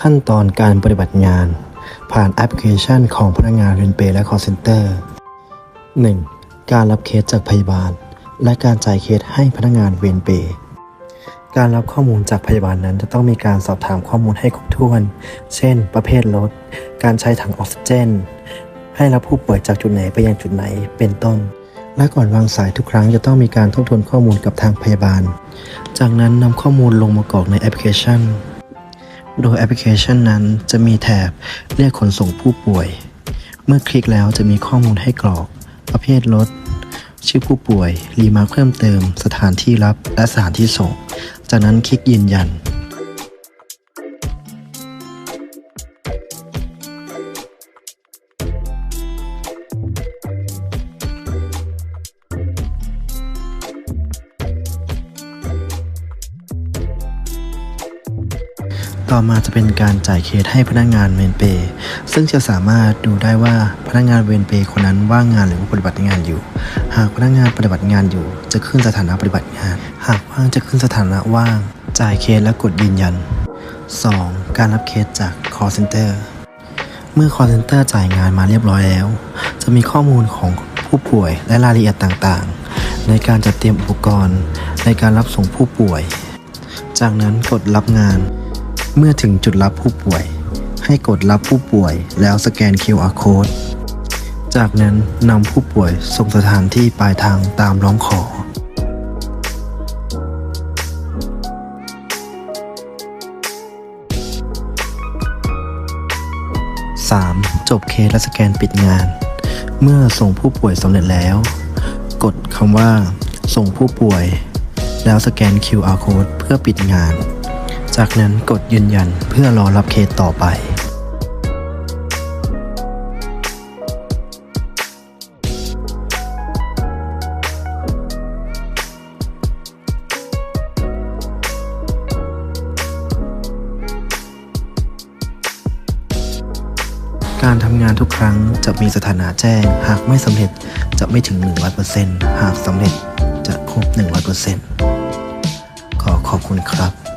ขั้นตอนการปฏิบัติงาน ผ่านแอปพลิเคชันของพนักงานเรนเปและ call center 1. การรับเคสจากพยาบาล และการจ่ายเคสให้พนักงานเวรเปย์การรับข้อมูลจากพยาบาลนั้นจะต้องมีการสอบถามข้อมูลให้ครบถ้วน เช่น ประเภทรถ การใช้ถังออกซิเจน ให้รับผู้ป่วยจากจุดไหนไปยังจุดไหน เป็นต้น และก่อนวางสายทุกครั้งจะต้องมีการทบทวนข้อมูลกับทางพยาบาล จากนั้นนำข้อมูลลงมากรอกในแอปพลิเคชัน โดยแอปพลิเคชันนั้นจะมีแถบเรียกขนส่งผู้ป่วย เมื่อคลิกแล้วจะมีข้อมูลให้กรอก ประเภทรถ ชื่อผู้ป่วย รีมาร์คเพิ่มเติม สถานที่รับ และสถานที่ส่ง จากนั้นคลิกยืนยัน ต่อมาจะเป็นการจ่ายเคสให้พนักงานเวรเปย์ซึ่งจะสามารถดูได้ว่าพนักงานเวรเปย์คนนั้นว่างงานหรือว่าปฏิบัติงานอยู่ หากพนักงานปฏิบัติงานอยู่ จะขึ้นสถานะปฏิบัติงาน หากว่างจะขึ้นสถานะว่าง จ่ายเคสและกดยืนยัน 2. การรับเคสจาก call center เมื่อ call center จ่ายงานมาเรียบร้อยแล้ว จะมีข้อมูลของผู้ป่วยและรายละเอียดต่างๆ ในการจัดเตรียมอุปกรณ์ ในการรับส่งผู้ป่วย จากนั้นกดรับงาน เมื่อถึงจุดรับผู้ป่วย ให้กดรับผู้ป่วยแล้วสแกน QR code จากนั้นนำผู้ป่วยส่งสถานที่ปลายทางตามร้องขอ 3. จบเคสและสแกนปิดงาน เมื่อส่งผู้ป่วยสำเร็จแล้ว กดคำว่า ส่งผู้ป่วย แล้วสแกน QR code เพื่อปิดงาน จากนั้นกดยืนยันเพื่อรอรับเคสต่อไป การทำงานทุกครั้งจะมีสถานะแจ้ง หากไม่สำเร็จจะไม่ถึง 100%หากสำเร็จจะครบ 100%ขอขอบคุณครับ